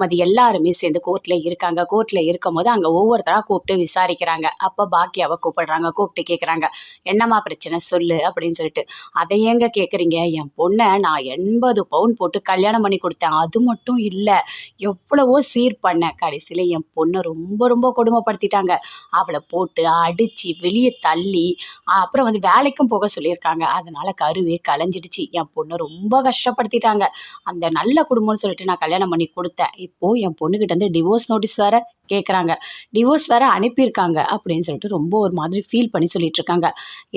கோமதி எல்லாருமே சேர்ந்து கோர்ட்டில் இருக்காங்க. கோர்ட்டில் இருக்கும் போது அங்கே ஒவ்வொருத்தராக கூப்பிட்டு விசாரிக்கிறாங்க. அப்போ பாக்கியாவை கூப்பிடுறாங்க கூப்பிட்டு கேட்குறாங்க என்னம்மா பிரச்சனை? சொல்லு அப்படின்னு சொல்லிட்டு. அதை ஏங்க கேட்குறீங்க என் பொண்ணை நான் எண்பது பவுன் போட்டு கல்யாணம் பண்ணி கொடுத்தேன். அது மட்டும் இல்லை. எவ்வளவோ சீர் பண்ணேன் கடைசியில் என் பொண்ணை ரொம்ப ரொம்ப கொடுமைப்படுத்திட்டாங்க. அவளை போட்டு அடித்து வெளியே தள்ளி அப்புறம் வந்து வேலைக்கும் போக சொல்லியிருக்காங்க. அதனால் கருவே கலைஞ்சிடுச்சு. என் பொண்ணை ரொம்ப கஷ்டப்படுத்திட்டாங்க. அந்த நல்ல குடும்பம்னு சொல்லிட்டு நான் கல்யாணம் பண்ணி கொடுத்தேன். இப்போது என் பொண்ணுக்கிட்ட வந்து டிவோர்ஸ் நோட்டீஸ் வேறு கேட்குறாங்க டிவோர்ஸ் வேறு அனுப்பியிருக்காங்க அப்படின்னு சொல்லிட்டு ரொம்ப ஒரு மாதிரி ஃபீல் பண்ணி சொல்லிட்டு இருக்காங்க.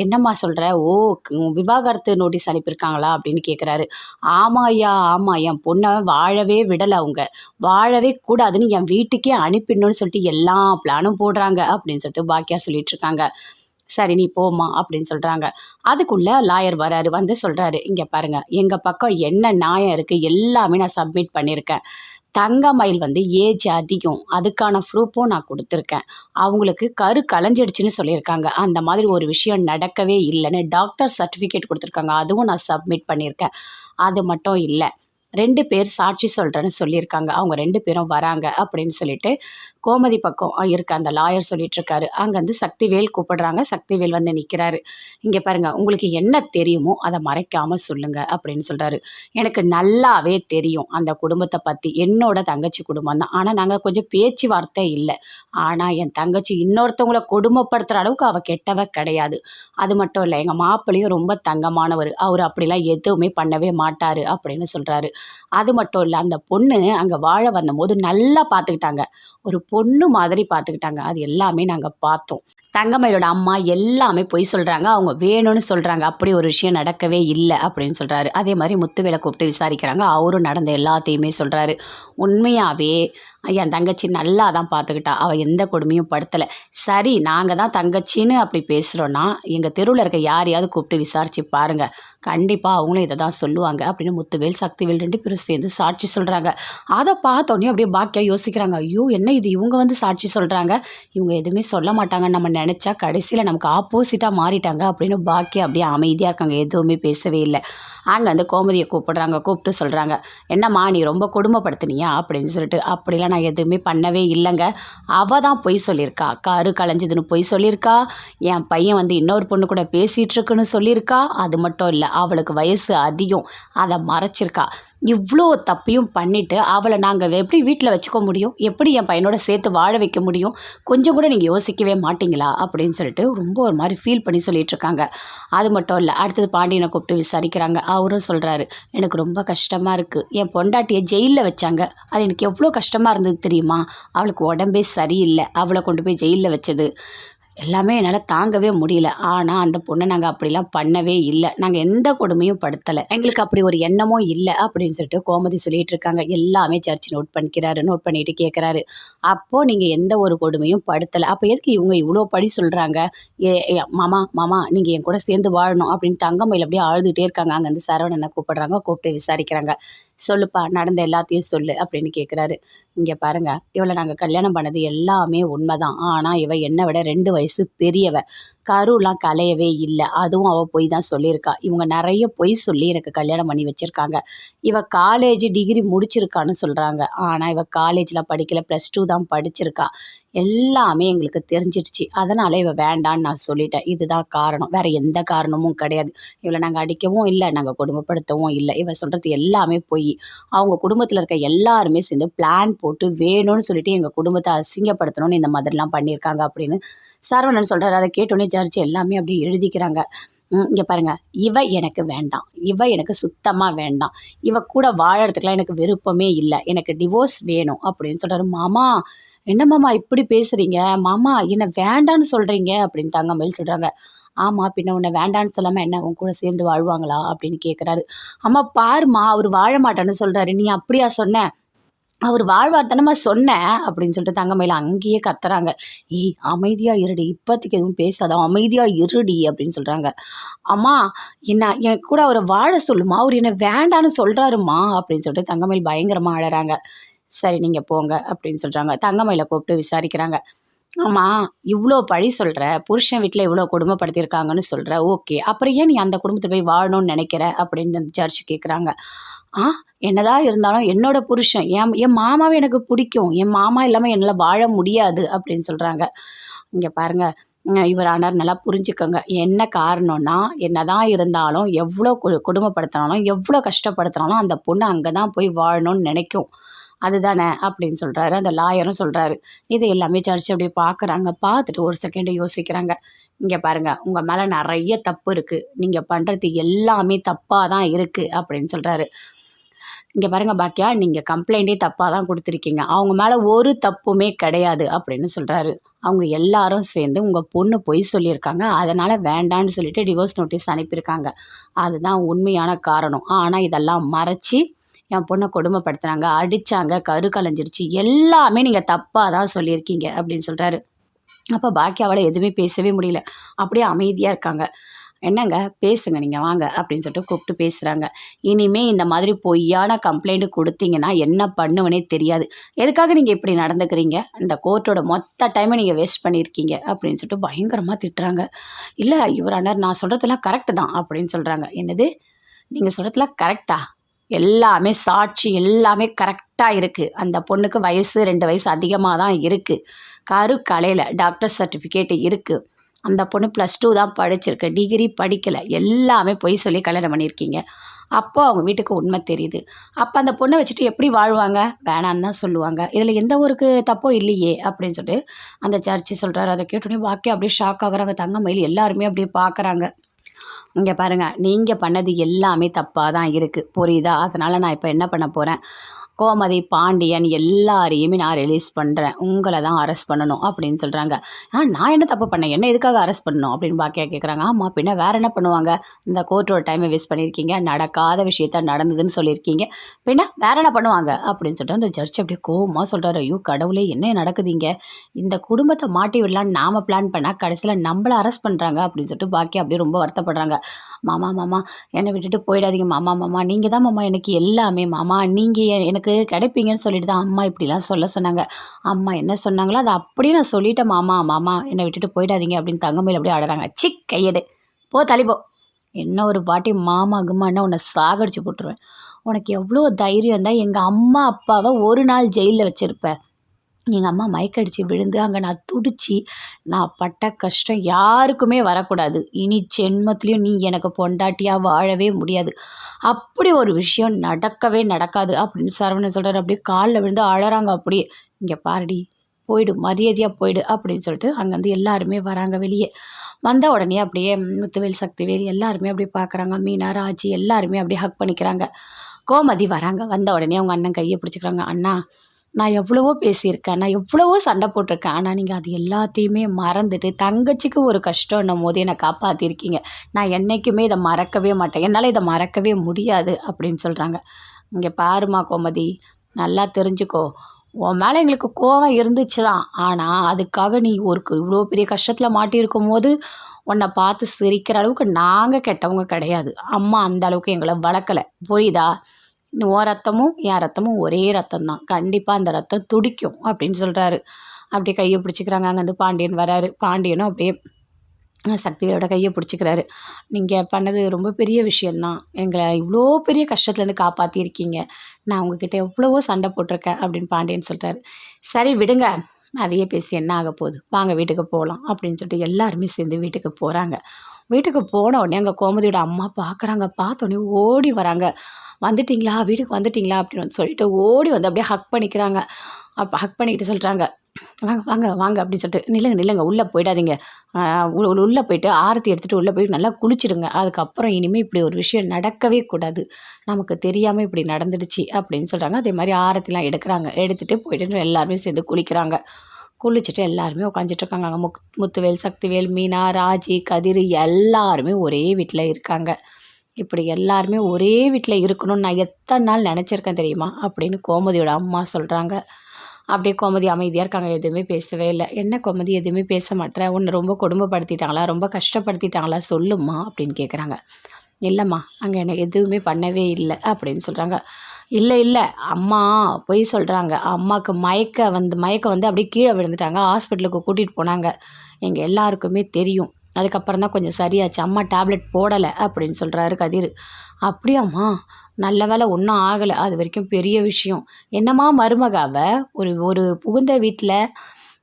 என்னம்மா சொல்கிற ஓ விவாகரத்து நோட்டீஸ் அனுப்பியிருக்காங்களா அப்படின்னு கேட்குறாரு ஆமாம் ஐயா ஆமாம் என் பொண்ணை வாழவே விடலை அவங்க. வாழவே கூடாதுன்னு என் வீட்டுக்கே அனுப்பிடணும்னு சொல்லிட்டு எல்லா பிளானும் போடுறாங்க அப்படின்னு சொல்லிட்டு பாக்கியா சொல்லிட்டு இருக்காங்க. சரி நீ போம்மா அப்படின்னு சொல்கிறாங்க அதுக்குள்ளே லாயர் வராரு வந்து சொல்கிறாரு இங்கே பாருங்கள் எங்கள் பக்கம் என்ன நியாயம் இருக்குது எல்லாமே நான் சப்மிட் பண்ணியிருக்கேன். தங்க மயில் வந்து ஏஜ் அதிகம். அதுக்கான ப்ரூஃபும் நான் கொடுத்துருக்கேன். அவங்களுக்கு கரு கலைஞ்சிடுச்சுன்னு சொல்லியிருக்காங்க. அந்த மாதிரி ஒரு விஷயம் நடக்கவே இல்லைன்னு டாக்டர் சர்டிஃபிகேட் கொடுத்துருக்காங்க. அதுவும் நான் சப்மிட் பண்ணியிருக்கேன். அது மட்டும் இல்லை. ரெண்டு பேர் சாட்சி சொல்கிறேன்னு சொல்லியிருக்காங்க. அவங்க ரெண்டு பேரும் வராங்க அப்படின்னு சொல்லிட்டு கோமதி பக்கம் இருக்க அந்த லாயர் சொல்லிட்டு அங்கேருந்து சக்திவேல் கூப்பிடுறாங்க. சக்திவேல் வந்து நிற்கிறாரு இங்கே பாருங்கள் உங்களுக்கு என்ன தெரியுமோ அதை மறைக்காமல் சொல்லுங்கள் அப்படின்னு சொல்கிறாரு எனக்கு நல்லாவே தெரியும் அந்த குடும்பத்தை பற்றி என்னோட தங்கச்சி குடும்பம் தான். ஆனால் நாங்கள் கொஞ்சம் பேச்சுவார்த்தை இல்லை. ஆனால் என் தங்கச்சி இன்னொருத்தவங்கள கொடுமைப்படுத்துகிற அளவுக்கு அவள் கெட்டவ கிடையாது. அது மட்டும் இல்லை எங்கள் மாப்பிள்ளையும் ரொம்ப தங்கமானவர். அவர் அப்படிலாம் எதுவுமே பண்ணவே மாட்டார் அப்படின்னு சொல்கிறாரு அது மட்டும் இல்லை அந்த பொண்ணு அங்கே வாழ வந்தபோது நல்லா பார்த்துக்கிட்டாங்க ஒரு பொண்ணு மாதிரி பார்த்துக்கிட்டாங்க அது எல்லாமே நாங்கள் பார்த்தோம். தங்கமயிலோட அம்மா எல்லாமே பொய் சொல்கிறாங்க அவங்க வேணும்னு சொல்கிறாங்க அப்படி ஒரு விஷயம் நடக்கவே இல்லை அப்படின்னு சொல்கிறாரு அதே மாதிரி முத்துவேலை கூப்பிட்டு விசாரிக்கிறாங்க. அவரும் நடந்த எல்லாத்தையுமே சொல்கிறாரு உண்மையாகவே என் தங்கச்சி நல்லா தான் பார்த்துக்கிட்டா. அவள் எந்த கொடுமையும் படுத்தலை. சரி நாங்கள் தான் தங்கச்சின்னு அப்படி பேசுகிறோன்னா எங்கள் தெருவில் இருக்க யாரையாவது கூப்பிட்டு விசாரித்து பாருங்கள் கண்டிப்பாக அவங்களும் இதை தான் சொல்லுவாங்க அப்படின்னு முத்துவேல் சக்திவேல் ரெண்டு பேரும் சேர்ந்து சாட்சி சொல்கிறாங்க அதை பார்த்தோன்னே அப்படியே பாக்கியாக யோசிக்கிறாங்க. ஐயோ என்ன இது? இவங்க வந்து சாட்சி சொல்கிறாங்க இவங்க எதுவுமே சொல்ல மாட்டாங்கன்னு நம்ம நினச்சா கடைசியில் நமக்கு ஆப்போசிட்டாக மாறிட்டாங்க அப்படின்னு பாக்கியா அப்படியே அமைதியாக இருக்காங்க. எதுவுமே பேசவே இல்லை. அங்கே அந்த கோமதியை கூப்பிடுறாங்க கூப்பிட்டு சொல்கிறாங்க என்னம்மா நீ ரொம்ப கொடுமைப்படுத்துனியா? அப்படின்னு சொல்லிட்டு அப்படிலாம் நான் எதுவுமே பண்ணவே இல்லைங்க. அவள் தான் பொய் சொல்லியிருக்கா. கரு கலைஞ்சதுன்னு பொய் சொல்லியிருக்கா. என் பையன் வந்து இன்னொரு பொண்ணு கூட பேசிகிட்ருக்குன்னு சொல்லியிருக்கா. அது மட்டும் இல்லை அவளுக்கு வயசு அதிகம். அதை மறைச்சிருக்கா. இவ்வளோ தப்பையும் பண்ணிவிட்டு அவளை நாங்கள் எப்படி வீட்டில் வச்சுக்க முடியும்? எப்படி என் பையனோட சேர்த்து வாழ வைக்க முடியும்? கொஞ்சம் கூட நீங்கள் யோசிக்கவே மாட்டிங்களா? அப்படின்னு சொல்லிட்டு ரொம்ப ஒரு மாதிரி ஃபீல் பண்ணி சொல்லிகிட்ருக்காங்க அது மட்டும் இல்லை அடுத்தது பாண்டியனை கூப்பிட்டு விசாரிக்கிறாங்க. அவரும் சொல்கிறாரு எனக்கு ரொம்ப கஷ்டமாக இருக்குது என் பொண்டாட்டியை ஜெயிலில் வச்சாங்க. அது எனக்கு எவ்வளோ கஷ்டமாக இருந்தது தெரியுமா? அவளுக்கு உடம்பே சரியில்லை. அவளை கொண்டு போய் ஜெயிலில் வச்சது. எல்லாமே என்னால் தாங்கவே முடியல. ஆனால் அந்த பொண்ணை நாங்கள் அப்படிலாம் பண்ணவே இல்லை. நாங்கள் எந்த கொடுமையும் படுத்தலை. எங்களுக்கு அப்படி ஒரு எண்ணமும் இல்லை அப்படின்னு சொல்லிட்டு கோமதி சொல்லிட்டு இருக்காங்க. எல்லாமே சர்ச் நோட் பண்ணிக்கிறாரு நோட் பண்ணிட்டு கேட்குறாரு அப்போது நீங்கள் எந்த ஒரு கொடுமையும் படுத்தலை. அப்போ எதுக்கு இவங்க இவ்வளோ படி சொல்கிறாங்க ஏ மாமா மாமா நீங்கள் என் கூட சேர்ந்து வாழணும் அப்படின்னு தங்கமயில் அப்படியே அழுதுகிட்டே இருக்காங்க. அங்கே வந்து சரவணனை கூப்பிடுறாங்க கூப்பிட்டு விசாரிக்கிறாங்க. சொல்லுப்பா நடந்த எல்லாத்தையும் சொல்லு அப்படின்னு கேட்குறாரு இங்கே பாருங்க இவளை நாங்கள் கல்யாணம் பண்ணது எல்லாமே உண்மைதான். ஆனால் இவ என்னை விட ரெண்டு வயசு பெரியவ. கருலாம் கலையவே இல்லை. அதுவும் அவள் பொய் தான் சொல்லியிருக்கா. இவங்க நிறைய பொய் சொல்லி எனக்கு கல்யாணம் பண்ணி வச்சுருக்காங்க. இவ காலேஜ் டிகிரி முடிச்சிருக்கான்னு சொல்கிறாங்க ஆனால் இவ காலேஜில் படிக்கல. ப்ளஸ் டூ தான் படிச்சிருக்கா. எல்லாமே எங்களுக்கு தெரிஞ்சிடுச்சு. அதனால் இவ வேண்டான்னு நான் சொல்லிட்டேன். இதுதான் காரணம். வேறு எந்த காரணமும் கிடையாது. இவளை நாங்கள் அடிக்கவும் இல்லை நாங்கள் கொடுமைப்படுத்தவும் இல்லை. இவ சொல்கிறது எல்லாமே பொய். அவங்க குடும்பத்தில் இருக்க எல்லாருமே சேர்ந்து பிளான் போட்டு வேணும்னு சொல்லிட்டு எங்கள் குடும்பத்தை அசிங்கப்படுத்தணும்னு இந்த மாதிரிலாம் பண்ணியிருக்காங்க அப்படின்னு சரவணன் சொல்கிறார் அதை கேட்டோன்னே ஜட்ஜ் எல்லாமே அப்படியே எழுதிக்கிறாங்க. இங்கே பாருங்கள் இவ எனக்கு வேண்டாம். இவ எனக்கு சுத்தமாக வேண்டாம். இவ கூட வாழறதுக்குலாம் எனக்கு விருப்பமே இல்லை. எனக்கு டிவோர்ஸ் வேணும் அப்படின்னு சொல்கிறாரு மாமா என்ன மாமா இப்படி பேசுகிறீங்க மாமா என்ன வேண்டான்னு சொல்கிறீங்க அப்படின்னு தங்கமயில் சொல்கிறாங்க ஆமாம் பின்ன உன்னை வேண்டான்னு சொல்லாமல் என்ன உன் கூட சேர்ந்து வாழ்வாங்களா அப்படின்னு கேட்குறாரு அம்மா பாரும்மா அவர் வாழ மாட்டான்னு சொல்கிறாரு நீ அப்படியா சொன்ன? அவர் வாழ்வார்த்தனமாக சொன்னேன் அப்படின்னு சொல்லிட்டு தங்கமயில் அங்கேயே கத்துறாங்க. ஏய் அமைதியாக இருடி. இப்போதைக்கு எதுவும் பேசாத. அமைதியாக இருடி அப்படின்னு சொல்கிறாங்க அம்மா என்ன என் கூட அவரை வாழ சொல்லுமா? அவர் என்ன வேண்டான்னு சொல்கிறாருமா அப்படின்னு சொல்லிட்டு தங்கமயில் பயங்கரமாக ஆடுறாங்க சரி நீங்கள் போங்க அப்படின்னு சொல்கிறாங்க தங்கமயில கூப்பிட்டு விசாரிக்கிறாங்க. ஆமாம் இவ்வளோ பழி சொல்கிற புருஷன் வீட்டில் இவ்வளோ கொடுமைப்படுத்தியிருக்காங்கன்னு சொல்கிற ஓகே. அப்புறம் ஏன் நீ அந்த குடும்பத்தில் போய் வாழணும்னு நினைக்கிற? அப்படின்னு அந்த ஜட்ஜ் கேட்குறாங்க ஆ? என்னதான் இருந்தாலும் என்னோட புருஷன் என் என் மாமாவை எனக்கு பிடிக்கும். என் மாமா இல்லாமல் என்னால் வாழ முடியாது அப்படின்னு சொல்கிறாங்க இங்கே பாருங்கள் இவர் ஆனார் நல்லா புரிஞ்சுக்கோங்க. என்ன காரணம்னா என்னதான் இருந்தாலும் எவ்வளோ கு கொடுமைப்படுத்தினாலும் எவ்வளோ கஷ்டப்படுத்தினாலும் அந்த பொண்ணு அங்கே தான் போய் வாழணும்னு நினைக்கும். அதுதானே? அப்படின்னு சொல்கிறாரு அந்த லாயரும் சொல்கிறாரு இது எல்லாமே சர்ச் அப்படியே பார்க்குறாங்க பார்த்துட்டு ஒரு செகண்டு யோசிக்கிறாங்க. இங்கே பாருங்கள் உங்கள் மேலே நிறைய தப்பு இருக்குது நீங்கள் பண்ணுறது எல்லாமே தப்பாக தான் இருக்குது அப்படின்னு சொல்கிறாரு இங்கே பாருங்கள் பாக்கியா நீங்கள் கம்ப்ளைண்ட்டே தப்பாக தான் கொடுத்துருக்கீங்க. அவங்க மேலே ஒரு தப்புமே கிடையாது அப்படின்னு சொல்கிறாரு அவங்க எல்லாரும் சேர்ந்து உங்கள் பொண்ணு பொய் சொல்லியிருக்காங்க. அதனால் வேண்டான்னு சொல்லிட்டு டிவோர்ஸ் நோட்டீஸ் அனுப்பியிருக்காங்க. அதுதான் உண்மையான காரணம். ஆனால் இதெல்லாம் மறைச்சி என் பொண்ணை கொடுமைப்படுத்துனாங்க அடித்தாங்க கரு கலைஞ்சிருச்சு. எல்லாமே நீங்கள் தப்பாக தான் சொல்லியிருக்கீங்க அப்படின்னு சொல்கிறாரு அப்போ பாக்கியாவால் எதுவுமே பேசவே முடியல. அப்படியே அமைதியாக இருக்காங்க. என்னங்க? பேசுங்க நீங்கள் வாங்க அப்படின்னு சொல்லிட்டு கூப்பிட்டு பேசுகிறாங்க இனிமேல் இந்த மாதிரி பொய்யான கம்ப்ளைண்ட் கொடுத்தீங்கன்னா என்ன பண்ணுவனே தெரியாது. எதுக்காக நீங்கள் இப்படி நடந்துக்கிறீங்க? இந்த கோர்ட்டோட மொத்த டைமை நீங்கள் வேஸ்ட் பண்ணியிருக்கீங்க அப்படின்னு சொல்லிட்டு பயங்கரமாக திட்டுறாங்க. இல்லை இவர் அண்ணர் நான் சொல்கிறதெல்லாம் கரெக்டு தான் அப்படின்னு சொல்கிறாங்க என்னது? நீங்கள் சொல்கிறதுலாம் கரெக்டா எல்லாமே சாட்சி எல்லாமே கரெக்டாக இருக்குது அந்த பொண்ணுக்கு வயசு ரெண்டு வயசு அதிகமாக தான் இருக்குது கரு கலையில் டாக்டர் சர்டிஃபிகேட் இருக்குது அந்த பொண்ணு ப்ளஸ் டூ தான் படிச்சிருக்கு. டிகிரி படிக்கலை. எல்லாமே பொய் சொல்லி கல்யாணம் பண்ணியிருக்கீங்க. அப்போ அவங்க வீட்டுக்கு உண்மை தெரியுது. அப்போ அந்த பொண்ணை வச்சுட்டு எப்படி வாழ்வாங்க? வேணான்னு தான் சொல்லுவாங்க. இதில் எந்த ஊருக்கு தப்போ இல்லையே அப்படின்னு சொல்லிட்டு அந்த சர்ச்சு சொல்கிறாரு அதை கேட்டோடனே வாக்கியம் அப்படியே ஷாக் ஆகுறாங்க. தங்கமயில் எல்லாருமே அப்படியே பார்க்குறாங்க. இங்கே பாருங்கள் நீங்கள் பண்ணது எல்லாமே தப்பாக தான் இருக்குது புரியுதா? அதனால் நான் இப்போ என்ன பண்ண போகிறேன் கோமதி பாண்டியன் எல்லாரையுமே நான் ரிலீஸ் பண்ணுறேன் உங்களை தான் அரெஸ்ட் பண்ணணும் அப்படின்னு சொல்கிறாங்க ஆ நான் என்ன தப்பு பண்ணேன்? என்ன எதுக்காக அரெஸ்ட் பண்ணணும்? அப்படின்னு பாக்கியா கேட்குறாங்க ஆமாம் பின்ன வேறு என்ன பண்ணுவாங்க? இந்த கோர்ட்டோட டைமை வேஸ்ட் பண்ணியிருக்கீங்க. நடக்காத விஷயத்த நடந்ததுன்னு சொல்லியிருக்கீங்க. பின்ன வேறு என்ன பண்ணுவாங்க? அப்படின்னு சொல்லிட்டு அந்த ஜட்ஜ் அப்படியே கோவமாக சொல்கிறாரு ஐயோ கடவுளே என்ன நடக்குதுங்க இந்த குடும்பத்தை மாட்டி விடலான்னு நாம் பிளான் பண்ணால் கடைசியில் நம்மளை அரெஸ்ட் பண்ணுறாங்க அப்படின்னு சொல்லிட்டு பாக்கியா அப்படியே ரொம்ப வருத்தப்படுறாங்க. மாமா மாமா என்னை விட்டுட்டு போயிடாதீங்க. மாமா மாமா நீங்கள் தான் மாமா எனக்கு எல்லாமே. மாமா நீங்கள் எனக்கு எனக்கு கிடைப்பீங்கன்னு சொல்லிட்டு தான் அம்மா இப்படிலாம் சொல்ல சொன்னாங்க. அம்மா என்ன சொன்னாங்களோ அதை அப்படியே நான் சொல்லிட்டேன் மாமா மாமா என்னை விட்டுட்டு போயிடாதீங்க அப்படின்னு தங்கமையில் அப்படியே ஆடுறாங்க சிக் கையெடு. போ தள்ளி போ. என்ன ஒரு பாட்டி மாமா கும்மான்னா உன்னை சாகடிச்சு போட்டுருவேன். உனக்கு எவ்வளோ தைரியம் இருந்தால் எங்கள் அம்மா அப்பாவை ஒரு நாள் ஜெயிலில் வச்சுருப்பேன் எங்கள் அம்மா மயக்கடிச்சு விழுந்து அங்கே நான் துடிச்சு நான் பட்ட கஷ்டம் யாருக்குமே வரக்கூடாது. இனி ஜென்மத்துலேயும் நீ எனக்கு பொண்டாட்டியாக வாழவே முடியாது. அப்படி ஒரு விஷயம் நடக்கவே நடக்காது அப்படின்னு சரவணன் சொல்கிறார் அப்படியே காலில் விழுந்து அழறாங்க அப்படியே. இங்கே பாருடி போயிடு மரியாதையாக போயிடு அப்படின்னு சொல்லிட்டு அங்கேருந்து எல்லாருமே வராங்க வெளியே. வந்த உடனே அப்படியே முத்துவேல் சக்திவேல் எல்லாருமே அப்படியே பார்க்குறாங்க மீனா ராஜி எல்லாருமே அப்படியே ஹக் பண்ணிக்கிறாங்க. கோமதி வராங்க. வந்த உடனே அவங்க அண்ணன் கையை பிடிச்சிக்கிறாங்க. அண்ணா நான் எவ்வளவோ பேசியிருக்கேன் நான் எவ்வளவோ சண்டை போட்டிருக்கேன் ஆனால் நீங்கள் அது எல்லாத்தையுமே மறந்துட்டு தங்கச்சிக்கு ஒரு கஷ்டம்னும் போது என்னை காப்பாற்றிருக்கீங்க நான் என்றைக்குமே இதை மறக்கவே மாட்டேன். என்னால் இதை மறக்கவே முடியாது அப்படின்னு சொல்கிறாங்க இங்கே பாருமா கோமதி நல்லா தெரிஞ்சுக்கோ. உன் மேலே எங்களுக்கு கோவம் இருந்துச்சு தான் ஆனால் அதுக்காக நீ ஒரு இவ்வளோ பெரிய கஷ்டத்தில் மாட்டியிருக்கும் போது உன்னை பார்த்து சிரிக்கிற அளவுக்கு நாங்கள் கெட்டவங்க கிடையாது. அம்மா அந்த அளவுக்கு எங்களை வளர்க்கலை. புரியுதா? ஓ உன் ரத்தமும் என் ரத்தமும் ஒரே ரத்தம் தான் கண்டிப்பாக அந்த ரத்தம் துடிக்கும் அப்படின்னு சொல்கிறாரு அப்படியே கையை பிடிச்சிக்கிறாங்க. அங்கேருந்து பாண்டியன் வராரு. பாண்டியனும் அப்படியே சக்தியோட கையை பிடிச்சிக்கிறாரு. நீங்கள் பண்ணது ரொம்ப பெரிய விஷயந்தான் எங்களை இவ்வளோ பெரிய கஷ்டத்துலேருந்து காப்பாற்றிருக்கீங்க நான் உங்ககிட்ட எவ்வளவோ சண்டை போட்டிருக்கேன் அப்படின்னு பாண்டியன் சொல்கிறாரு சரி விடுங்க. அதையே பேசி என்ன ஆக போகுது? வாங்க வீட்டுக்கு போகலாம் அப்படின்னு சொல்லிட்டு எல்லாருமே சேர்ந்து வீட்டுக்கு போகிறாங்க வீட்டுக்கு போன உடனே அங்கே கோமதியோட அம்மா பார்க்குறாங்க பார்த்தோன்னே ஓடி வராங்க. வந்துட்டிங்களா? வீட்டுக்கு வந்துட்டிங்களா? அப்படின்னு சொல்லிட்டு ஓடி வந்து அப்படியே ஹக் பண்ணிக்கிறாங்க. அப்போ ஹக் பண்ணிக்கிட்டு சொல்கிறாங்க வாங்க வாங்க வாங்க அப்படின்னு சொல்லிட்டு நில்லுங்க நில்லுங்க உள்ளே போயிடாதீங்க. உள்ளே போயிட்டு ஆரத்தி எடுத்துகிட்டு உள்ளே போயிட்டு நல்லா குளிச்சிடுங்க அதுக்கப்புறம் இனிமேல் இப்படி ஒரு விஷயம் நடக்கவே கூடாது. நமக்கு தெரியாமல் இப்படி நடந்துடுச்சு அப்படின்னு சொல்கிறாங்க அதே மாதிரி ஆரத்திலாம் எடுக்கிறாங்க. எடுத்துகிட்டு போயிட்டு எல்லாருமே சேர்ந்து குளிக்கிறாங்க. குளிச்சுட்டு எல்லாருமே உட்காந்துட்ருக்காங்க அங்கே முக் முத்துவேல் சக்திவேல் மீனா ராஜி கதிர் எல்லாருமே ஒரே வீட்டில் இருக்காங்க. இப்படி எல்லாருமே ஒரே வீட்டில் இருக்கணும்னு நான் எத்தனை நாள் நினச்சிருக்கேன் தெரியுமா? அப்படின்னு கோமதியோட அம்மா சொல்கிறாங்க அப்படியே கோமதி அமைதியாக இருக்காங்க. எதுவுமே பேசவே இல்லை. என்ன கோமதி? எதுவுமே பேச மாட்டேன் உன்னை ரொம்ப கொடுமைப்படுத்திட்டாங்களா? ரொம்ப கஷ்டப்படுத்திட்டாங்களா? சொல்லுமா அப்படின்னு கேட்குறாங்க இல்லைம்மா அங்கே என்னை எதுவுமே பண்ணவே இல்லை. அப்படின்னு சொல்கிறாங்க இல்லை இல்லை. அம்மா பொய் சொல்கிறாங்க அம்மாவுக்கு மயக்க வந்து மயக்கம் வந்து அப்படியே கீழே விழுந்துட்டாங்க. ஹாஸ்பிட்டலுக்கு கூட்டிகிட்டு போனாங்க. எங்கள் எல்லாருக்குமே தெரியும். அதுக்கப்புறம் தான் கொஞ்சம் சரியாச்சு. அம்மா டேப்லெட் போடலை அப்படின்னு சொல்கிறாரு கதிர். அப்படியாம்மா. நல்ல வேலை ஒன்றும் ஆகலை. அது வரைக்கும் பெரிய விஷயம். என்னம்மா மருமகாவை ஒரு ஒரு புகுந்த வீட்டில்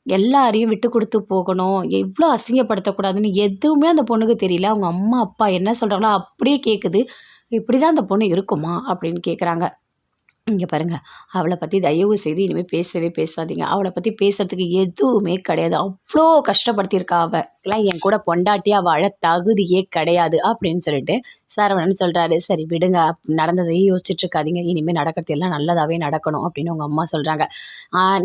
எல்லாரையும் விட்டு கொடுத்து போகணும். எவ்வளோ அசிங்கப்படுத்தக்கூடாதுன்னு எதுவுமே அந்த பொண்ணுக்கு தெரியல. அவங்க அம்மா அப்பா என்ன சொல்கிறாங்களோ அப்படியே கேட்குது இப்படி தான் அந்த பொண்ணு இருக்குமா அப்படின்னு கேட்குறாங்க இங்கே பாருங்கள் அவளை பற்றி தயவு செய்து இனிமேல் பேசவே பேசாதீங்க. அவளை பற்றி பேசுறதுக்கு எதுவுமே கிடையாது. அவ்வளோ கஷ்டப்படுத்தியிருக்கா அவள் என் கூட பொண்டாட்டியாக வாழ தகுதியே கிடையாது அப்படின்னு சொல்லிட்டு சரவணன் சொல்கிறாரு சரி விடுங்க. நடந்ததையும் நடந்ததையே யோசிச்சுட்டு இருக்காதீங்க. இனிமேல் நடக்கிறது எல்லாம் நல்லதாகவே நடக்கணும் அப்படின்னு உங்கள் அம்மா சொல்கிறாங்க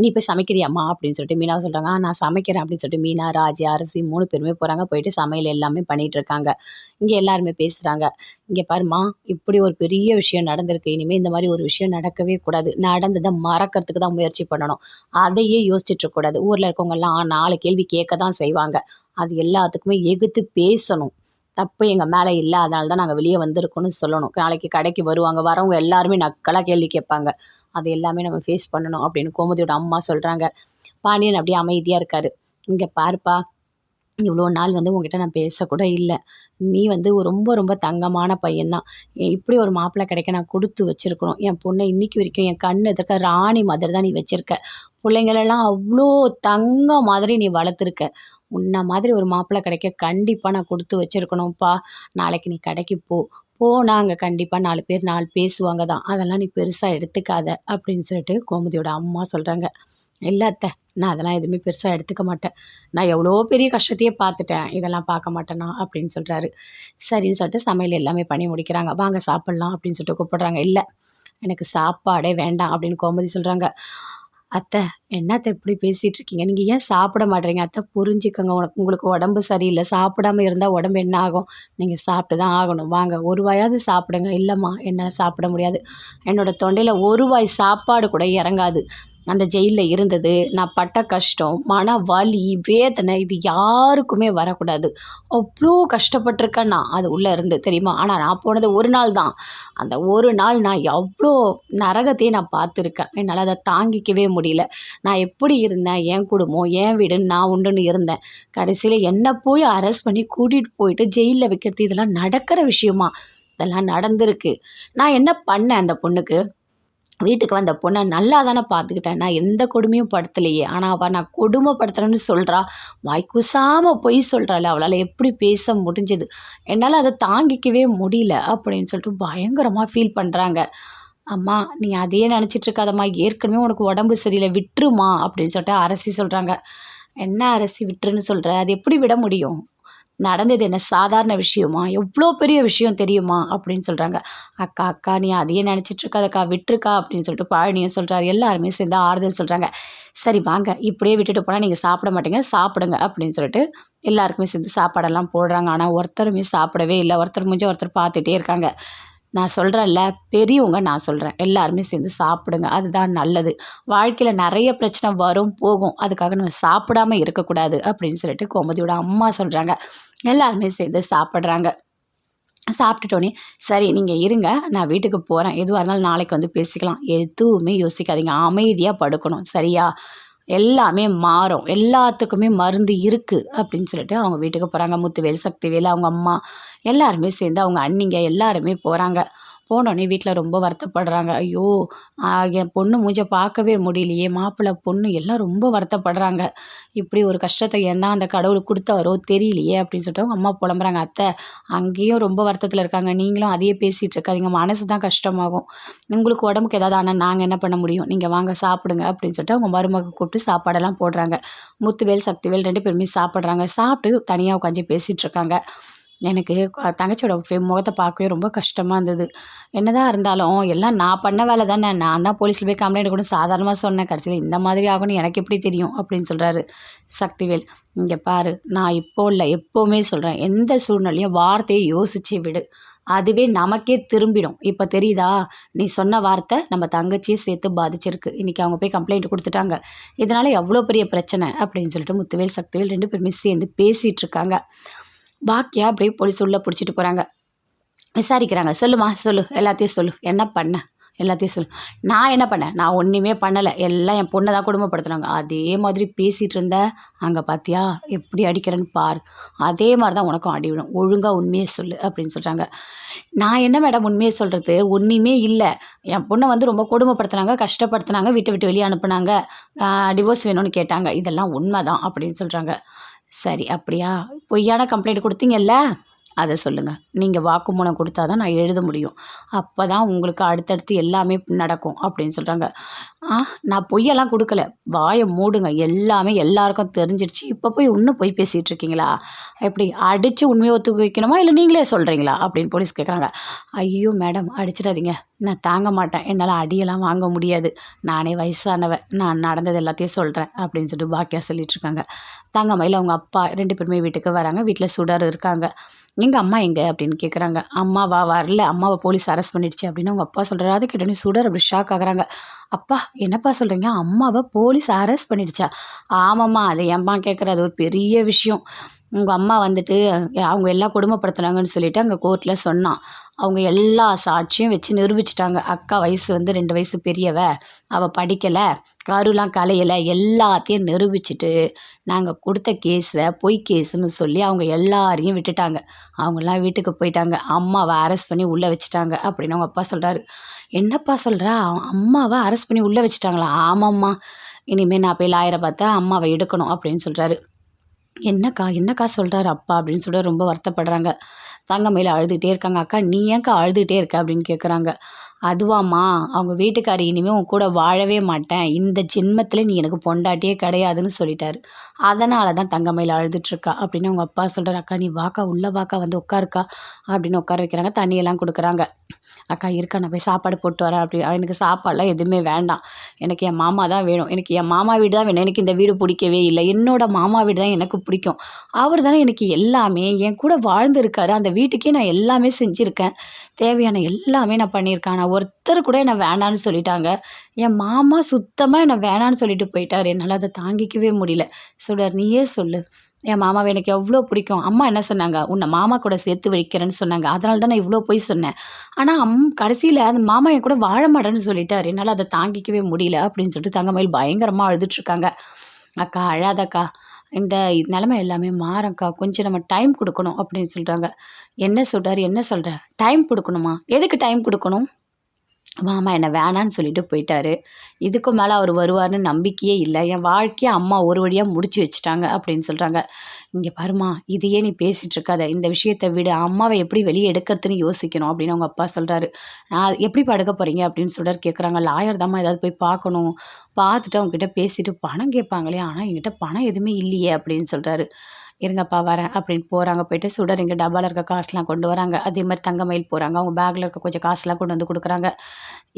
நீ போய் சமைக்கிறியாம்மா? அப்படின்னு சொல்லிட்டு மீனா சொல்கிறாங்க நான் சமைக்கிறேன். அப்படின்னு சொல்லிட்டு மீனா ராஜி அரசி மூணு பேருமே போகிறாங்க போயிட்டு சமையல் எல்லாமே பண்ணிகிட்டு இருக்காங்க. இங்கே எல்லாருமே பேசுகிறாங்க இங்கே பாருமா இப்படி ஒரு பெரிய விஷயம் நடந்திருக்கு. இனிமேல் இந்த மாதிரி ஒரு விஷயம் நடக்கவே கூடாது. நடந்ததை மறக்கிறதுக்கு தான் முயற்சி பண்ணணும். அதையே யோசிச்சுட்டு இருக்கக்கூடாது ஊரில் இருக்கவங்கெல்லாம் நாலு கேள்வி கேட்க தான் செய்வாங்க. அது எல்லாத்துக்குமே எகுத்து பேசணும். தப்பு எங்கள் மேலே இல்லை அதனால தான் நாங்கள் வெளியே வந்திருக்கோம்னு சொல்லணும். நாளைக்கு கடைக்கு வருவாங்க. வரவங்க எல்லாருமே நக்கலாக கேள்வி கேட்பாங்க. அது எல்லாமே நம்ம ஃபேஸ் பண்ணணும் அப்படின்னு கோமதியோட அம்மா சொல்கிறாங்க பாண்டியன் அப்படியே அமைதியாக இருக்காரு. இங்கே பாருப்பா இவ்வளோ நாள் வந்து உங்ககிட்ட நான் பேசக்கூட இல்லை. நீ வந்து ரொம்ப ரொம்ப தங்கமான பையன்தான். இப்படி ஒரு மாப்பிள்ளை கிடைக்க நான் கொடுத்து வச்சுருக்கணும். என் பொண்ணை இன்றைக்கி வரைக்கும் என் கண் எதிர்க்க ராணி மாதிரி தான் நீ வச்சிருக்க. பிள்ளைங்களெல்லாம் அவ்வளோ தங்கம் மாதிரி நீ வளர்த்துருக்க. உன்ன மாதிரி ஒரு மாப்பிள்ளை கிடைக்க கண்டிப்பாக நான் கொடுத்து வச்சுருக்கணும்ப்பா. நாளைக்கு நீ கடைக்கு போ. போனால் அங்கே கண்டிப்பாக நாலு பேர் நாலு பேசுவாங்க தான் அதெல்லாம் நீ பெருசாக எடுத்துக்காத அப்படின்னு சொல்லிட்டு கோமதியோட அம்மா சொல்கிறாங்க இல்லை அத்தை நான் அதெல்லாம் எதுவுமே பெருசாக எடுத்துக்க மாட்டேன். நான் எவ்வளோ பெரிய கஷ்டத்தையே பார்த்துட்டேன். இதெல்லாம் பார்க்க மாட்டேனா? அப்படின்னு சொல்கிறாரு சரின்னு சொல்லிட்டு சமையல் எல்லாமே பண்ணி முடிக்கிறாங்க. வாங்க சாப்பிட்லாம் அப்படின்னு சொல்லிட்டு கூப்பிடுறாங்க. இல்லை எனக்கு சாப்பாடே வேண்டாம் அப்படின்னு கோமதி சொல்கிறாங்க அத்தை என்னத்தை இப்படி பேசிகிட்டு இருக்கீங்க? நீங்கள் ஏன் சாப்பிட மாட்டேறீங்க? அத்தை புரிஞ்சுக்கோங்க. உனக்கு உங்களுக்கு உடம்பு சரியில்லை. சாப்பிடாம இருந்தால் உடம்பு என்ன ஆகும்? நீங்கள் சாப்பிட்டு தான் ஆகணும். வாங்க ஒரு வாயாவது சாப்பிடுங்க. இல்லைம்மா என்னால் சாப்பிட முடியாது. என்னோடய தொண்டையில் ஒரு வாய் சாப்பாடு கூட இறங்காது. அந்த ஜெயிலில் இருந்தது. நான் பட்ட கஷ்டம் மன வலி வேதனை இது யாருக்குமே வரக்கூடாது. அவ்வளோ கஷ்டப்பட்டிருக்கேன் நான். அது உள்ளே இருந்து தெரியுமா? ஆனால் நான் போனது ஒரு நாள் தான். அந்த ஒரு நாள் நான் எவ்வளோ நரகத்தையே நான் பார்த்துருக்கேன். என்னால் அதை தாங்கிக்கவே முடியல. நான் எப்படி இருந்தேன்? என் குடும்பம் என் வீடுன்னு நான் உண்டுன்னு இருந்தேன். கடைசியில் என்னை போய் அரெஸ்ட் பண்ணி கூட்டிகிட்டு போயிட்டு ஜெயிலில் வைக்கிறது இதெல்லாம் நடக்கிற விஷயமா? இதெல்லாம் நடந்திருக்கு. நான் என்ன பண்ணேன் அந்த பொண்ணுக்கு? வீட்டுக்கு வந்த பொண்ணை நல்லா தானே பார்த்துக்கிட்டேன். நான் எந்த கொடுமையும் படுத்தலையே. ஆனால் அவள் நான் கொடுமைப்படுத்துறேன்னு சொல்கிறா வாய்க்குசாமல் பொய் சொல்கிறாள் அவளால் எப்படி பேச முடிஞ்சது? என்னால் அதை தாங்கிக்கவே முடியல அப்படின்னு சொல்லிட்டு பயங்கரமாக ஃபீல் பண்ணுறாங்க அம்மா நீ அதையே நினச்சிட்ருக்காதம்மா ஏற்கனவே உனக்கு உடம்பு சரியில்லை. விட்டுருமா அப்படின்னு சொல்லிட்டு அரசி சொல்கிறாங்க என்ன அரசி விட்டுருன்னு சொல்கிற அது எப்படி விட முடியும்? நடந்தது என்ன? சாதாரண விஷயமா? எவ்வளோ பெரிய விஷயம் தெரியுமா? அப்படின்னு சொல்கிறாங்க அக்கா அக்கா நீ அதையே நினச்சிட்டு இருக்காதக்கா விட்டுருக்கா? அப்படின்னு சொல்லிட்டு பழனியும் சொல்கிறாரு எல்லாருமே சேர்ந்து ஆறுதல் சொல்கிறாங்க சரி வாங்க. இப்படியே விட்டுட்டு போனால் நீங்கள் சாப்பிட மாட்டீங்க. சாப்பிடுங்க அப்படின்னு சொல்லிட்டு எல்லாருக்குமே சேர்ந்து சாப்பாடெல்லாம் போடுறாங்க. ஆனால் ஒருத்தருமே சாப்பிடவே இல்லை. ஒருத்தர் முடிஞ்ச ஒருத்தர் பார்த்துட்டே இருக்காங்க. நான் சொல்கிறேன்ல பெரியவங்க நான் சொல்கிறேன் எல்லாருமே சேர்ந்து சாப்பிடுங்க. அதுதான் நல்லது. வாழ்க்கையில் நிறைய பிரச்சனை வரும் போகும். அதுக்காக நம்ம சாப்பிடாம இருக்கக்கூடாது அப்படின்னு சொல்லிட்டு கோமதியோட அம்மா சொல்கிறாங்க எல்லாருமே சேர்ந்து சாப்பிட்றாங்க. சாப்பிட்டுட்டோன்னே சரி நீங்கள் இருங்க. நான் வீட்டுக்கு போகிறேன் எதுவாக இருந்தாலும் நாளைக்கு வந்து பேசிக்கலாம். எதுவுமே யோசிக்காதீங்க. அமைதியாக படுக்கணும். சரியா? எல்லாமே மாறும். எல்லாத்துக்குமே மருந்து இருக்குது அப்படின்னு சொல்லிட்டு அவங்க வீட்டுக்கு போகிறாங்க முத்துவேல் சக்திவேல் அவங்க அம்மா எல்லாருமே சேர்ந்து அவங்க அண்ணிங்க எல்லாருமே போகிறாங்க போனோடனே வீட்டில் ரொம்ப வருத்தப்படுறாங்க. ஐயோ என் பொண்ணு மூஞ்ச பார்க்கவே முடியலையே மாப்பிள்ளை பொண்ணு எல்லாம் ரொம்ப வருத்தப்படுறாங்க. இப்படி ஒரு கஷ்டத்தை என்ன அந்த கடவுள் கொடுத்தாரோ தெரியலையே அப்படின்னு சொல்லிட்டு அவங்க அம்மா புலம்புறாங்க. அத்தை அங்கேயும் ரொம்ப வருத்தத்தில் இருக்காங்க. நீங்களும் அதையே பேசிகிட்டு இருக்காதீங்க. மனசு தான் கஷ்டமாகும். உங்களுக்கு உடம்புக்கு ஏதாவது ஆனால் நாங்கள் என்ன பண்ண முடியும்? நீங்கள் வாங்க சாப்பிடுங்க அப்படின்னு சொல்லிட்டு அவங்க மருமக கூப்பிட்டு சாப்பாடெல்லாம் போடுறாங்க. முத்துவேல் சக்திவேல் ரெண்டு பேருமே சாப்பிட்றாங்க. சாப்பிட்டு தனியாக உட்காந்து பேசிகிட்டு இருக்காங்க. எனக்கு தங்கச்சியோட ஃபே- முகத்தை பார்க்கவே ரொம்ப கஷ்டமாக இருந்தது. என்னதான் இருந்தாலும் எல்லாம் நான் பண்ண வேலை தானே நான் தான் போலீஸில் போய் கம்ப்ளைண்ட் கூட சாதாரணமாக சொன்னேன். கடைசியில் இந்த மாதிரி ஆகும்னு எனக்கு எப்படி தெரியும்? அப்படின்னு சொல்கிறாரு சக்திவேல். இங்கே பாரு நான் இப்போ இல்லை எப்போவுமே சொல்கிறேன் எந்த சூழ்நிலையும் வார்த்தையை யோசிச்சு விடு. அதுவே நமக்கே திரும்பிடும். இப்போ தெரியுதா? நீ சொன்ன வார்த்தை நம்ம தங்கச்சியை சேர்த்து பாதிச்சிருக்கு. இன்றைக்கி அவங்க போய் கம்ப்ளைண்ட் கொடுத்துட்டாங்க. இதனால் எவ்வளோ பெரிய பிரச்சனை? அப்படின்னு சொல்லிட்டு முத்துவேல் சக்திவேல் ரெண்டு பேருமே சேர்ந்து பேசிகிட்டு இருக்காங்க. பாக்கியா அப்படியே போலீஸ் உள்ளே பிடிச்சிட்டு போகிறாங்க விசாரிக்கிறாங்க. சொல்லுமா சொல்லு எல்லாத்தையும் சொல்லு. என்ன பண்ண? எல்லாத்தையும் சொல்லு. நான் என்ன பண்ணேன் நான் ஒன்றுமே பண்ணலை. எல்லாம் என் பொண்ணை தான் குடும்பப்படுத்துனாங்க. அதே மாதிரி பேசிகிட்டு இருந்தேன் அங்கே பார்த்தியா எப்படி அடிக்கிறேன்னு பார். அதே மாதிரி தான் உனக்கும் அடி விடும் ஒழுங்காக உண்மையை சொல்லு அப்படின்னு சொல்கிறாங்க நான் என்ன மேடம் உண்மையை சொல்கிறது ஒன்றுமே இல்லை. என் பொண்ணை வந்து ரொம்ப கொடுமைப்படுத்துனாங்க கஷ்டப்படுத்துனாங்க வீட்டை விட்டு வெளியே அனுப்புனாங்க. டிவோர்ஸ் வேணும்னு கேட்டாங்க. இதெல்லாம் உண்மை தான் அப்படின்னு சொல்கிறாங்க சரி அப்படியா? பொய்யான கம்ப்ளைண்ட் கொடுத்தீங்கல்ல? அதை சொல்லுங்கள் நீங்கள் வாக்குமூலம் கொடுத்தா தான் நான் எழுத முடியும். அப்போ தான் உங்களுக்கு அடுத்தடுத்து எல்லாமே நடக்கும் அப்படின்னு சொல்கிறாங்க ஆ நான் பொய்யெல்லாம் கொடுக்கல. வாயை மூடுங்க. எல்லாமே எல்லாருக்கும் தெரிஞ்சிடுச்சு இப்போ போய் இன்னும் பொய் பேசிகிட்டு இருக்கீங்களா? எப்படி அடித்து உண்மையை ஒத்துக்க வைக்கணுமா? இல்லை நீங்களே சொல்கிறீங்களா அப்படின்னு போலீஸ் கேட்குறாங்க ஐயோ மேடம் அடிச்சிடாதீங்க. நான் தாங்க மாட்டேன். என்னால் அடியெல்லாம் வாங்க முடியாது. நானே வயசானவன். நான் நடந்தது எல்லாத்தையும் சொல்கிறேன் அப்படின்னு சொல்லிட்டு பாக்கியா சொல்லிட்டு இருக்காங்க. தங்கமயில் அவங்க அப்பா ரெண்டு பேருமே வீட்டுக்கு வராங்க. வீட்டில் சுடர் இருக்காங்க. எங்கள் அம்மா எங்கே? அப்படின்னு கேட்குறாங்க அம்மாவா வரல. அம்மாவை போலீஸ் அரெஸ்ட் பண்ணிடுச்சு. அப்படின்னு அவங்க அப்பா சொல்கிறாரு அது கிட்டே சுடர் அப்படி ஷாக் ஆகுறாங்க. அப்பா என்னப்பா சொல்கிறீங்க அம்மாவை போலீஸ் அரெஸ்ட் பண்ணிடுச்சா? ஆமாம்மா அதை ஏம்மா கேட்குறது ஒரு பெரிய விஷயம். உங்கள் அம்மா வந்துட்டு அவங்க எல்லாம் கொடுமைப்படுத்துனாங்கன்னு சொல்லிட்டு அங்கே கோர்ட்டில் சொன்னான். அவங்க எல்லா சாட்சியும் வச்சு நிரூபிச்சிட்டாங்க. அக்கா வயசு வந்து ரெண்டு வயசு பெரியவ. அவள் படிக்கலை. கருலாம் கலையலை. எல்லாத்தையும் நிரூபிச்சிட்டு நாங்கள் கொடுத்த கேஸை பொய் கேஸுன்னு சொல்லி அவங்க எல்லாரையும் விட்டுட்டாங்க. அவங்கெல்லாம் வீட்டுக்கு போயிட்டாங்க. அம்மாவை அரெஸ்ட் பண்ணி உள்ளே வச்சுட்டாங்க அப்படின்னு அவங்க அப்பா சொல்கிறாரு என்னப்பா சொல்கிறா அம்மாவை அரெஸ்ட் பண்ணி உள்ளே வச்சுட்டாங்களா? ஆமாம்மா. இனிமேல் நான் போய் லாயரை பார்த்தா அம்மாவை எடுக்கணும் அப்படின்னு சொல்கிறாரு என்னக்கா என்னக்கா சொல்கிறாரு அப்பா அப்படின்னு சொல்லிட்டு ரொம்ப வருத்தப்படுறாங்க. தங்கமயில் அழுதுகிட்டே இருக்காங்க அக்கா நீ ஏன்க்கா அழுதுகிட்டே இருக்க? அப்படின்னு கேட்குறாங்க அதுவாம்மா அவங்க வீட்டுக்காரி இனிமேல் உன் கூட வாழவே மாட்டேன். இந்த ஜென்மத்தில் நீ எனக்கு பொண்டாட்டியே கிடையாதுன்னு சொல்லிட்டாரு. அதனால தான் தங்கமையில் அழுதுட்ருக்கா. அப்படின்னு அவங்க அப்பா சொல்கிறார் அக்கா நீ வாக்கா உள்ள வாக்கா வந்து உட்காருக்கா. அப்படின்னு உட்கார வைக்கிறாங்க. தண்ணியெல்லாம் கொடுக்குறாங்க. அக்கா இருக்கா நான் போய் சாப்பாடு போட்டு வரேன். அப்படி எனக்கு சாப்பாடெலாம் எதுவுமே வேண்டாம். எனக்கு என் மாமா தான் வேணும். எனக்கு என் மாமா வீடு தான் வேணும். எனக்கு இந்த வீடு பிடிக்கவே இல்லை. என்னோட மாமா வீடு தான் எனக்கு பிடிக்கும். அவர் தானே எனக்கு எல்லாமே என் கூட வாழ்ந்துருக்காரு. அந்த வீட்டுக்கே நான் எல்லாமே செஞ்சுருக்கேன். தேவையான எல்லாமே நான் பண்ணியிருக்கேன். நான் ஒருத்தர் கூட என்னை வேணான்னு சொல்லிட்டாங்க. என் மாமா சுத்தமாக என்னை வேணான்னு சொல்லிட்டு போயிட்டார். என்னால் அதை தாங்கிக்கவே முடியல. சுடர் நீயே சொல்லு. என் மாமாவை எனக்கு எவ்வளோ பிடிக்கும். அம்மா என்ன சொன்னாங்க உன்னை மாமா கூட சேர்த்து வைக்கிறேன்னு சொன்னாங்க. அதனால தான் நான் இவ்வளோ போய் சொன்னேன். ஆனால் அம் கடைசியில் அந்த மாமா என் கூட வாழ மாட்டேன்னு சொல்லிட்டார். என்னால் அதை தாங்கிக்கவே முடியல. அப்படின்னு சொல்லிட்டு தங்கமயில் பயங்கரமாக அழுதுட்ருக்காங்க அக்கா அழாதக்கா. இந்த நிலமை எல்லாமே மாறங்க்கா கொஞ்சம் நம்ம டைம் கொடுக்கணும். அப்படின்னு சொல்கிறாங்க என்ன சொல்கிறார் என்ன சொல்கிற டைம் கொடுக்கணுமா? எதுக்கு டைம் கொடுக்கணும்? மாமா என்னை வேணான்னு சொல்லிட்டு போயிட்டாரு. இதுக்கு மேலே அவர் வருவார்னு நம்பிக்கையே இல்லை. என் வாழ்க்கையை அம்மா ஒரு வழியாக முடிச்சு வச்சுட்டாங்க அப்படின்னு சொல்கிறாங்க இங்கே பாருமா இதையே நீ பேசிகிட்டு இருக்காத. இந்த விஷயத்தை விட. அம்மாவை எப்படி வெளியே எடுக்கிறதுன்னு யோசிக்கணும் அப்படின்னு அவங்க அப்பா சொல்கிறாரு நான் எப்படி படுக்க போகிறீங்க அப்படின்னு சொல்கிறார் கேட்குறாங்க லாயர் தாம்மா ஏதாவது போய் பார்க்கணும். பார்த்துட்டு அவங்ககிட்ட பேசிட்டு பணம் கேட்பாங்களே. ஆனால் என்கிட்ட பணம் எதுவுமே இல்லையே அப்படின்னு சொல்கிறாரு இருங்கப்பா வரேன் அப்படின்னு போகிறாங்க போயிட்டு சுடர் இங்கே டப்பாவில் இருக்க காசுலாம் கொண்டு வராங்க. அதே மாதிரி தங்கமயில் போகிறாங்க அவங்க பேக்கில் இருக்க கொஞ்சம் காசுலாம் கொண்டு வந்து கொடுக்குறாங்க.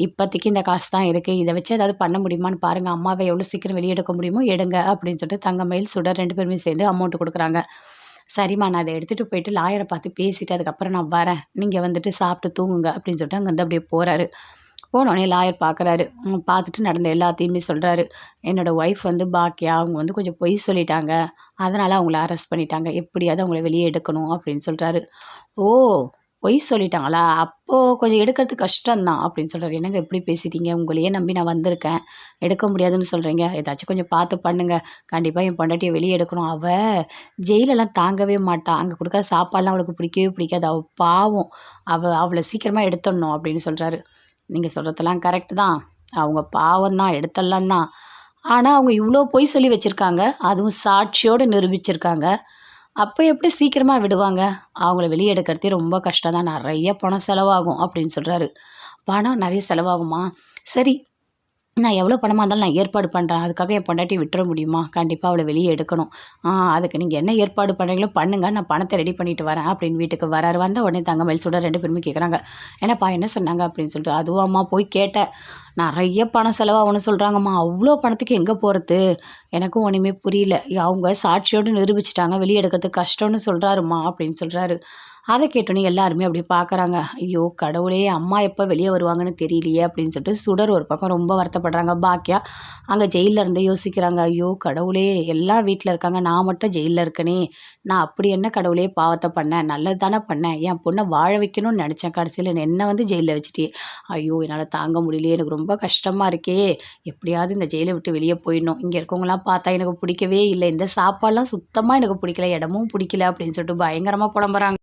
இப்போதைக்கு இந்த காசு தான் இருக்குது இதை வச்சு ஏதாவது பண்ண முடியுமான்னு பாருங்கள் அம்மாவை எவ்வளோ சீக்கிரம் வெளியே எடுக்க முடியுமோ எடுங்க அப்படின்னு சொல்லிட்டு தங்கமயில் சுடர் ரெண்டு பேருமே சேர்ந்து அமௌண்ட் கொடுக்குறாங்க. சரிம்மா நான் அதை எடுத்துகிட்டு போயிட்டு லாயரை பார்த்து பேசிவிட்டு அதுக்கப்புறம் நான் வரேன். நீங்கள் வந்துட்டு சாப்பிட்டு தூங்குங்க அப்படின்னு சொல்லிட்டு அங்கே வந்து அப்படியே போகிறாரு போனோடனே லாயர் பார்க்குறாரு பார்த்துட்டு நடந்த எல்லாத்தையுமே சொல்கிறாரு என்னோடய ஒய்ஃப் வந்து பாக்கியா அவங்க வந்து கொஞ்சம் பொய் சொல்லிட்டாங்க. அதனால் அவங்கள அரெஸ்ட் பண்ணிட்டாங்க. எப்படியாவது அவங்கள வெளியே எடுக்கணும் அப்படின்னு சொல்கிறாரு ஓ பொய் சொல்லிட்டாங்களா? அப்போது கொஞ்சம் எடுக்கிறது கஷ்டம்தான் அப்படின்னு சொல்கிறாரு என்னங்க எப்படி பேசிட்டீங்க? உங்களையே நம்பி நான் வந்திருக்கேன். எடுக்க முடியாதுன்னு சொல்கிறீங்க ஏதாச்சும் கொஞ்சம் பார்த்து பண்ணுங்கள் கண்டிப்பாக என் பொண்டாட்டியை வெளியே எடுக்கணும். அவள் ஜெயிலெல்லாம் தாங்கவே மாட்டாள் அங்கே கொடுக்குற சாப்பாடெலாம் அவளுக்கு பிடிக்கவே பிடிக்காது. அவள் பாவம். அவள் அவளை சீக்கிரமாக எடுத்துடணும் அப்படின்னு சொல்கிறாரு நீங்கள் சொல்கிறதெல்லாம் கரெக்டு தான். அவங்க பாவம் தான் எடுத்தெல்லாம் தான். ஆனால் அவங்க இவ்வளோ பொய் சொல்லி வச்சுருக்காங்க. அதுவும் சாட்சியோடு நிரூபிச்சிருக்காங்க. அப்போ எப்படி சீக்கிரமாக விடுவாங்க? அவங்கள வெளியே எடுக்கிறதே ரொம்ப கஷ்டம் தான். நிறைய பணம் செலவாகும் அப்படின்னு சொல்கிறாரு பணம் நிறைய செலவாகுமா? சரி நான் எவ்வளோ பணமாக இருந்தாலும் நான் ஏற்பாடு பண்ணுறேன் அதுக்காக என் பொண்டாட்டி விட்டுற முடியுமா? கண்டிப்பாக அவளை வெளியே எடுக்கணும். அதுக்கு நீங்கள் என்ன ஏற்பாடு பண்ணுறீங்களோ பண்ணுங்கள் நான் பணத்தை ரெடி பண்ணிட்டு வரேன் அப்படின்னு வீட்டுக்கு வராரு. வந்த உடனே தங்கமயில் சுட ரெண்டு பேருமே கேட்குறாங்க என்னப்பா என்ன சொன்னாங்க அப்படின்னு சொல்லிட்டு அதுவும் அம்மா போய் கேட்டேன். நிறைய பணம் செலவாகும்னு சொல்கிறாங்கம்மா அவ்வளோ பணத்துக்கு எங்கே போகிறது எனக்கும் ஒன்றுமே புரியல. அவங்க சாட்சியோடு நிரூபிச்சிட்டாங்க. வெளியே எடுக்கிறதுக்கு கஷ்டம்னு சொல்கிறாருமா அப்படின்னு சொல்கிறாரு அதை கேட்டோன்னே எல்லாருமே அப்படி பார்க்குறாங்க. ஐயோ கடவுளே அம்மா எப்போ வெளியே வருவாங்கன்னு தெரியலையே அப்படின்னு சொல்லிட்டு சுடர் ஒரு பக்கம் ரொம்ப வருத்தப்படுறாங்க. பாக்கியா அங்கே ஜெயிலில் இருந்தே யோசிக்கிறாங்க. ஐயோ கடவுளே எல்லாம் வீட்டில் இருக்காங்க. நான் மட்டும் ஜெயிலில் இருக்கனே. நான் அப்படி என்ன கடவுளே பாவத்தை பண்ணேன்? நல்லது தானே பண்ணேன். என் பொண்ணை வாழ வைக்கணும்னு நினச்சேன். கடைசியில் என்னை வந்து ஜெயிலில் வச்சுட்டே ஐயோ என்னால் தாங்க முடியலையே. எனக்கு ரொம்ப கஷ்டமாக இருக்கே. எப்படியாவது இந்த ஜெயிலை விட்டு வெளியே போயிடணும். இங்கே இருக்கவங்களாம் பார்த்தா எனக்கு பிடிக்கவே இல்லை. இந்த சாப்பாடெலாம் சுத்தமாக எனக்கு பிடிக்கல. இடமும் பிடிக்கல அப்படின்னு சொல்லிட்டு பயங்கரமாக புலம்புறாங்க.